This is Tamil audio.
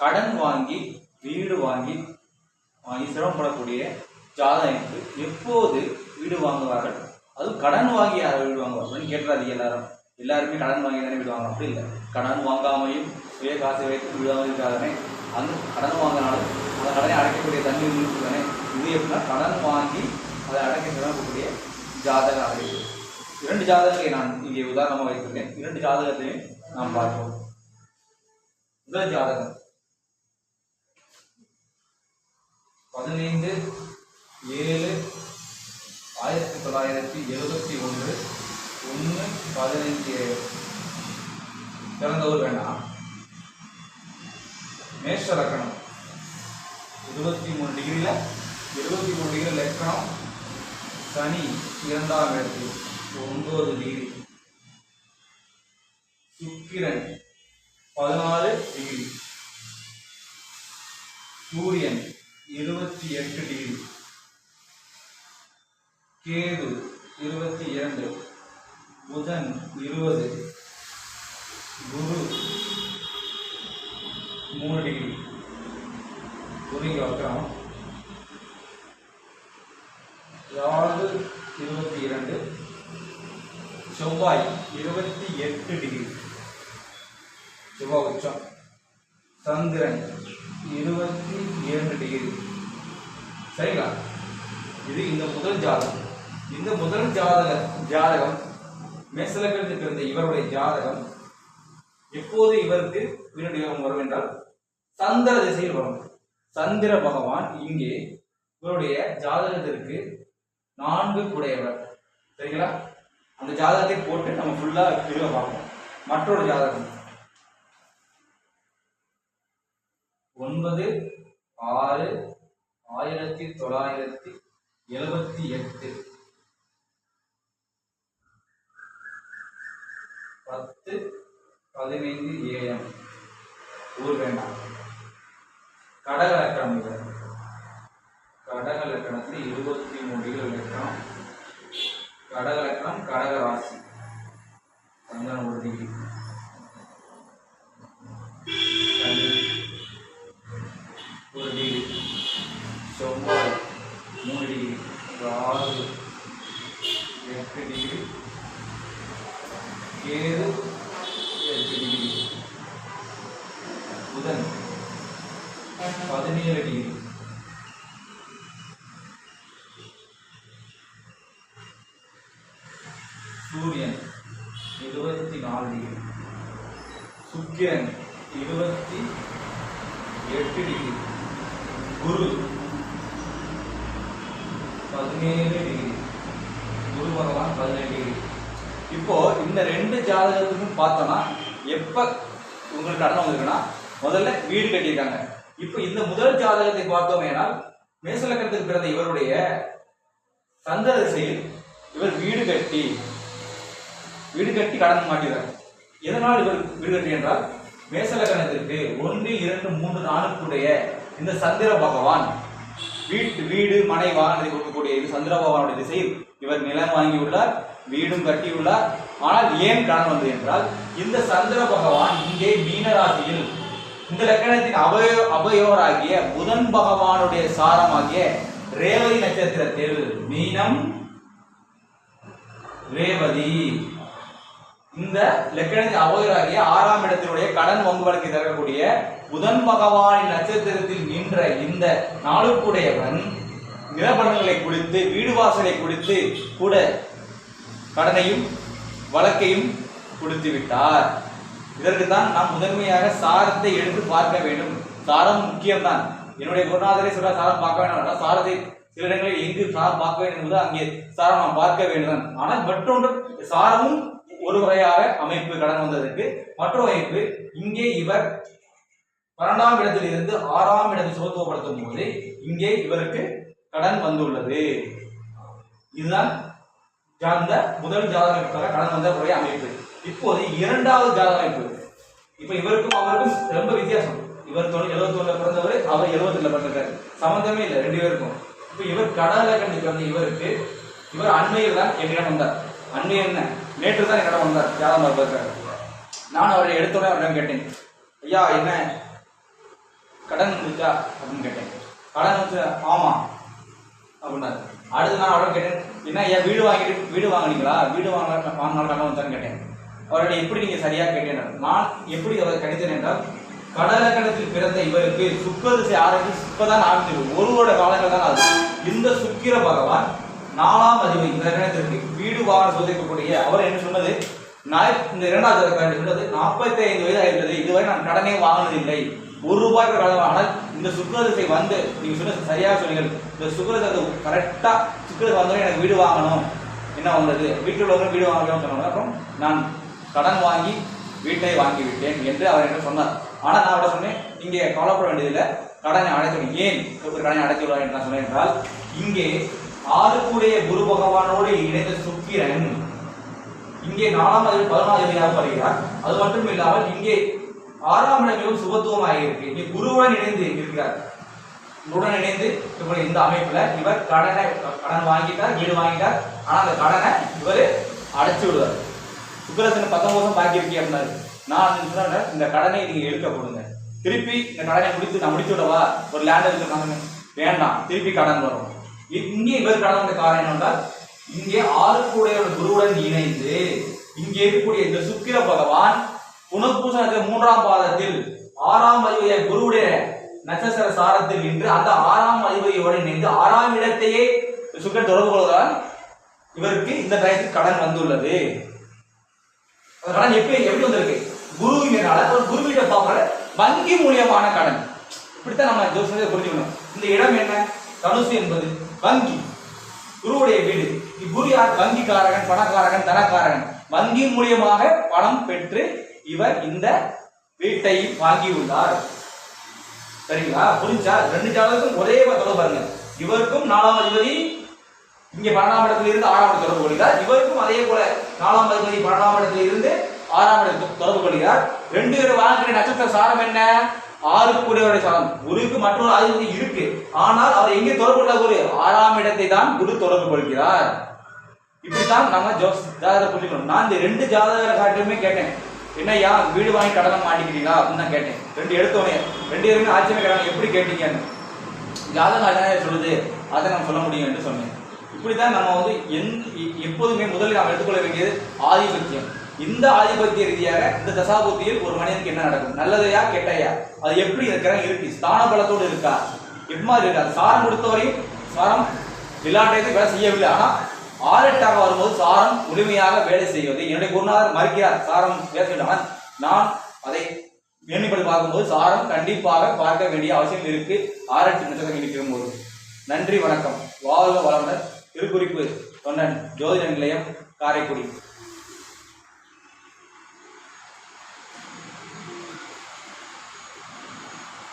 கடன் வாங்கி வீடு வாங்கி வாங்கி சிரமப்படக்கூடிய ஜாதகத்துக்கு எப்போது வீடு வாங்குவார்கள்? அதுவும் கடன் வாங்கி யார் வீடு வாங்குவார் அப்படின்னு எல்லாரும். எல்லாருமே கடன் வாங்கி தானே வீடு வாங்கணும் அப்படி இல்லை. கடன் வாங்காமையும் சுய காசு வைத்து வீடு வாங்கியிருக்காதானே அந்த கடன் வாங்கினாலும் அந்த கடனை அடைக்கக்கூடிய தண்ணி இருக்கானே இது எப்படின்னா கடன் வாங்கி அதை அடைக்க சிரமப்படக்கூடிய ஜாதக அமைப்பு இரண்டு ஜாதகத்தை நான் இங்கே உதாரணமாக வைத்திருக்கேன் இரண்டு ஜாதகத்தையும் நாம் பார்ப்போம். முதல் ஜாதகம். பதினைந்து ஏழு ஆயிரத்தி தொள்ளாயிரத்தி எழுபத்தி ஒன்று ஒன்று பதினைஞ்சு பிறந்த ஊர் வேண்டாம் மேஷ லக்கணம் இருபத்தி மூணு டிகிரியில் இருபத்தி மூணு டிகிரி லக்கணம். சனி இரண்டாம் இடத்தில் ஒன்பது டிகிரி சுக்கிரன் பதினாலு டிகிரி சூரியன் இருபத்தி எட்டு டிகிரி. கேது இருபத்தி இரண்டு. புதன் இருபது. குரு மூணு டிகிரி. குருங்க வக்கரம் ராகு இருபத்தி இரண்டு. செவ்வாய் இருபத்தி எட்டு டிகிரி. செவ்வாய் உச்சம். சந்திரன் இருபத்தி இரண்டு டிகிரி சரிங்களா? இது இந்த முதல் ஜாதகம். இந்த முதல் ஜாதக ஜாதகம் மேசலக்கணத்து பிறந்த இவருடைய ஜாதகம் எப்போது இவருக்கு வீரடி யோகம் வரும் என்றால் சந்திர திசையில் வரும். சந்திர பகவான் இங்கே இவருடைய ஜாதகத்திற்கு நான்கு குடையவர் சரிங்களா? அந்த ஜாதகத்தை போட்டு நம்ம ஃபுல்லா பிரிவை பார்ப்போம். மற்றொரு ஜாதகம். ஒன்பது ஆறு ஆயிரத்தி தொள்ளாயிரத்தி எழுபத்தி எட்டு. பத்து பதினைந்து ஏஎம். ஊர் வேண்டாம். கடக லக்கணம் கடக லக்கணத்தில் இருபத்தி மூன்று இலக்கணம் லக்கணம். கடக லக்கணம் கடக ராசி. சந்திரன் ஒரு டிகிரி மூணு டிகிரி ராகு எட்டு டிகிரி ஏழு எட்டு டிகிரி புதன் பதினேழு டிகிரி சூரியன் இருபத்தி நாலு டிகிரி சுக்கிரன் இருபத்தி எட்டு டிகிரி குரு பதினேழு டிகிரி குரு பகவான் பதினேழு டிகிரி இப்போ இந்த ரெண்டு ஜாதகத்துக்கும் பார்த்தோம்னா எப்ப உங்களுக்கு கடன் வந்திருக்குன்னா முதல்ல வீடு கட்டியிருக்காங்க. இப்போ இந்த முதல் ஜாதகத்தை பார்த்தோமேனால் மேசலக்கணத்துக்கு பிறந்த இவருடைய சந்திர திசையில் இவர் வீடு கட்டி வீடு கட்டி கடன் மாட்டிறார் எதனால் இவர் வீடு கட்டி என்றால் மேசலக்கணத்திற்கு ஒன்று இரண்டு மூன்று நாளுக்குடைய இந்த சந்திர பகவான் வீட்டு வீடு மனை வாகனத்தை கொடுக்கக்கூடிய இது சந்திரபகவானுடைய திசையில் இவர் நிலம் வாங்கியுள்ளார் வீடும் கட்டியுள்ளார். ஆனால் ஏன் கடன் வந்தது என்றால் இந்த சந்திர பகவான் இங்கே மீனராசியில் இந்த லக்கணத்தின் அபய அபயோராகிய புதன் பகவானுடைய சாரமாகிய ரேவதி நட்சத்திரத்தில் மீனம் ரேவதி. இந்த லக்கணத்தின் அவதராகிய ஆறாம் இடத்தினுடைய கடன் வம்பு வழக்கை தரக்கூடிய புதன் பகவானின் நட்சத்திரத்தில் நின்ற இந்த நாளுக்குடையவன் நிலப்படங்களை குடித்து வீடு வாசலை குடித்து கூட கடனையும் வழக்கையும் கொடுத்து விட்டார். இதற்கு தான் நாம் முதன்மையாக சாரத்தை எடுத்து பார்க்க வேண்டும். சாரம் முக்கியம்தான். என்னுடைய குருநாதரே சொல்ற சாரம் பார்க்க வேண்டும் என்றால் சாரத்தை சில இடங்களில் எங்கு சாரம் பார்க்க வேண்டும் என்பது அங்கே சாரம் நாம் பார்க்க வேண்டும். ஆனால் மற்றொன்று சாரமும் ஒரு வகையாக அமைப்பு கடன் வந்ததற்கு மற்றொரு அமைப்பு இங்கே இவர் பன்னெண்டாம் இடத்தில் இருந்து ஆறாம் இடத்தை சுகத்துவப்படுத்தும் போது இங்கே இவருக்கு கடன் வந்துள்ளது. இதுதான் அந்த முதல் ஜாதகத்துக்காக கடன் வந்த ஒரே அமைப்பு. இப்போது இரண்டாவது ஜாத அமைப்பு. இப்ப இவருக்கும் அவருக்கும் ரொம்ப வித்தியாசம். இவர் எழுபத்தி எழுபத்தொன்னுல பிறந்தவர் அவர் எழுபத்துல பிறந்திருக்காரு. சம்பந்தமே இல்லை ரெண்டு பேருக்கும். இப்ப இவர் கடலை கண்டு பிறந்த இவருக்கு இவர் அண்மையில் தான் என்னிடம் வந்தார். அண்ணி என்ன? நேற்று தான் என்னிடம் வந்தார். ஜாதகம் பார்ப்பாரு நான் அவரை எடுத்தோடனே அவரிடம் கேட்டேன். ஐயா என்ன? கடன் வந்துச்சா? அப்படின்னு கேட்டேன். கடன் வந்து ஆமா. அப்படின்னாரு. அடுத்து நான் அவரை கேட்டேன். என்ன ஐயா வீடு வாங்கிட்டு வீடு வாங்குனீங்களா? வீடு வாங்க வாங்கினாலும் கடன் வந்தான்னு கேட்டேன். அவரோட எப்படி நீங்கள் சரியாக கேட்டேன் நான் எப்படி அவர் கணித்தேன் என்றால் கடலக்கடத்தில் பிறந்த இவருக்கு சுக்கரிசை ஆரம்பித்து ஆரம்பி இப்பதான் ஆரம்பிச்சிருக்கு ஒருவோட காலங்கள் தான் ஆகுது இந்த சுக்கிர பகவான் நாலாம் அதிபதி இந்த கணத்திற்கு வீடு வாங்க சோதிக்கக்கூடிய அவர் என்ன சொன்னது? நான் இந்த இரண்டாவது அதிகாரி சொன்னது நாற்பத்தி ஐந்து வயது ஆகிறது இதுவரை நான் கடனே வாங்கினதில்லை. ஒரு ரூபாய்க்கு கடன் ஆனால் இந்த சுக்கரதிசை வந்து நீங்க சொன்னது சரியாக சொன்னீங்க இந்த சுக்கிர கரெக்டா சுக்கிர வந்தோடனே எனக்கு வீடு வாங்கணும். என்ன வந்தது? வீட்டில் உள்ளவங்க வீடு வாங்கணும்னு சொன்னாங்க அப்புறம் நான் கடன் வாங்கி வீட்டை வாங்கி விட்டேன் என்று அவர் என்ன சொன்னார். ஆனால் நான் அவட சொன்னேன் இங்கே கவலைப்பட வேண்டியதில்லை. கடனை அடைத்து ஏன் ஒரு கடனை அடைத்து விடுவார் என்று நான் சொன்னேன் என்றால் இங்கே ஆறுக்குடைய குரு பகவானோடு இணைந்த சுக்கிரன். இங்கே நாலாம் அதிபதி பதினாலாம் அதிபதியாக வருகிறார். அது மட்டும் இல்லாமல் இங்கே ஆறாம் இடங்களும் சுபத்துவமாக இருக்கு இங்கே குருவுடன் இணைந்து இருக்கிறார். உடன் இணைந்து இவர் இந்த அமைப்புல இவர் கடனை கடன் வாங்கிட்டார் வீடு வாங்கிட்டார். ஆனா அந்த கடனை இவர் அடைச்சு விடுவார். சுக்கரசன் பத்தொன்பதும் வருஷம் பாக்கி இருக்கே அப்படின்னாரு. நான் சொன்னேன், இந்த கடனை நீங்க எடுக்க கொடுங்க திருப்பி இந்த கடனை முடித்து நான் முடிச்சு விடவா? ஒரு லேண்ட் எடுத்து வேண்டாம். திருப்பி கடன் வரும். இங்கே இவர் கடன் வந்த காரணம் என்னென்றால் இங்கே ஆறுக்குடைய குருவுடன் இணைந்து இங்கே இருக்கக்கூடிய இந்த சுக்கிர பகவான் புனர்பூசணத்தில் மூன்றாம் பாதத்தில் ஆறாம் அதிபதிய குருவுடைய நட்சத்திர சாரத்தில் நின்று அந்த ஆறாம் அதிபதியோடு இணைந்து ஆறாம் இடத்தையே சுக்கர் தொடர்பு கொள்வதால் இவருக்கு இந்த டயத்தில் கடன் வந்துள்ளது. அந்த கடன் எப்படி எப்படி வந்திருக்கு? குருவினால ஒரு குருவிட பார்க்கற வங்கி மூலியமான கடன். இப்படித்தான் நம்ம ஜோசியத்தை புரிஞ்சுக்கணும். இந்த இடம் என்ன? தனுசு என்பது வங்கி. குருவுடைய வீடு. இக்குரு யார் வங்கிக்காரகன் பணக்காரகன் தனக்காரகன். வங்கி மூலியமாக பணம் பெற்று இவர் இந்த வீட்டை வாங்கியுள்ளார். சரிங்களா? புரிஞ்சா? ரெண்டு ஜாதகத்துக்கும் ஒரே தொடர்பு பாருங்க. இவருக்கும் நாலாம் அதிபதி இங்கே பன்னெண்டாம் இடத்துல இருந்து ஆறாம் இடத்துல தொடர்பு கொள்கிறார். இவருக்கும் அதே போல நாலாம் அதிபதி பன்னெண்டாம் இடத்துல இருந்து ஆறாம் இடத்துக்கு தொடர்பு கொள்கிறார். ரெண்டு பேரும் வாழ்க்கை நட்சத்திர சாரம் என்ன? ஆறு கூடியவருடைய சாதம் குருக்கு மற்றொரு அதிபதி இருக்கு. ஆனால் அவர் எங்கே தொடர்பு கொள்ள குரு? ஆறாம் இடத்தை தான் குரு தொடர்பு கொள்கிறார். இப்படித்தான் நம்ம ஜோஸ் ஜாதகத்தை புரிஞ்சுக்கணும். நான் இந்த ரெண்டு ஜாதகரை காட்டுமே கேட்டேன். என்னய்யா வீடு வாங்கி கடனை மாட்டிக்கிறீங்களா? அப்படின்னு தான் கேட்டேன். ரெண்டு எடுத்தோடனே ரெண்டு பேருமே ஆச்சரியமே கேட்டாங்க எப்படி கேட்டீங்கன்னு? ஜாதகம் அதான் சொல்லுது. அதை நம்ம சொல்ல முடியும் என்று சொன்னேன். இப்படித்தான் நம்ம வந்து எந் எப்போதுமே முதலில் நாம் எடுத்துக்கொள்ள வேண்டியது ஆதிபத்தியம். இந்த ஆதிபத்திய ரீதியாக இந்த தசாபுத்தியில் ஒரு மனிதனுக்கு என்ன நடக்கும்? நல்லதையா கெட்டையா அது எப்படி இருக்கிறாங்க இருக்கு. ஸ்தான பலத்தோடு இருக்கா? எப்படி இருக்கா? சாரம் கொடுத்தவரையும் சாரம் விளையாட்டத்தை வேலை செய்யவில்லை. ஆனால் ஆரட்டாக வரும்போது சாரம் முழுமையாக வேலை செய்வது. என்னுடைய குருநாதர் மறுக்கிறார் சாரம் பேச வேண்டாம் நான் அதை மேன்மைப்படி பார்க்கும்போது சாரம் கண்டிப்பாக பார்க்க வேண்டிய அவசியம் இருக்கு. ஆரட்டு நட்சத்திரம் இருக்கிற போது. நன்றி வணக்கம். வாழ்க வளமுடன். திருக்குறிப்பு தொண்டன் ஜோதிட நிலையம் காரைக்குடி.